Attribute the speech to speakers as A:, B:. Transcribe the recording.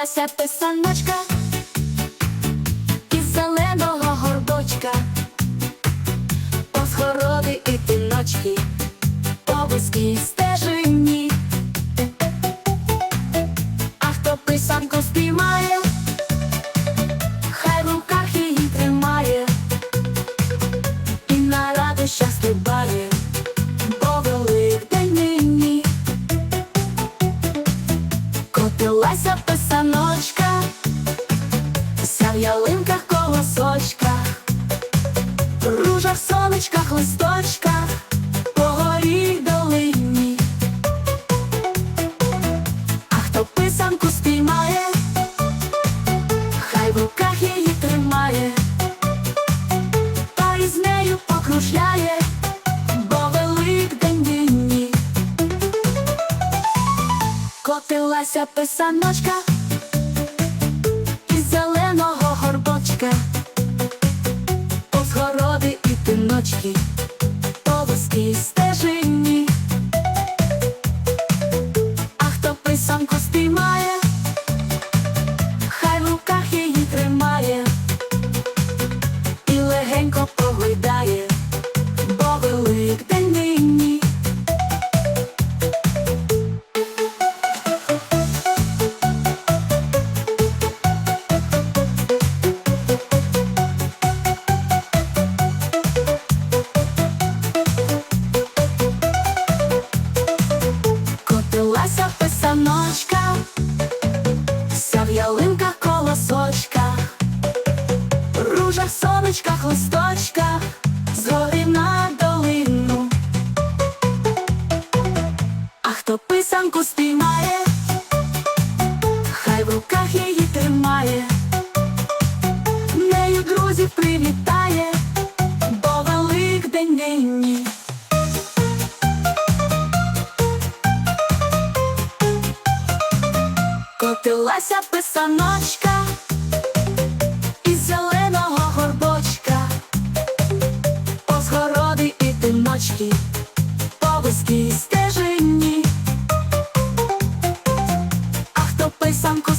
A: Котилася писаночка із зеленого горбочка, по схороди і тіночки, по вузькій стежині. А хто писанку спіймає, ялинках колосочках, ружах, сонечках, листочках, по горі долині. А хто писанку спіймає, хай в руках її тримає, та із нею покружляє. Котилася писаночка горбочка, повз городи і тиночки, по вузькій ружах, сонечках, листочках, згори на долину. А хто писанку спіймає, хай в руках її тримає, нею друзів привітає, бо великдень нині. Котилася той самку.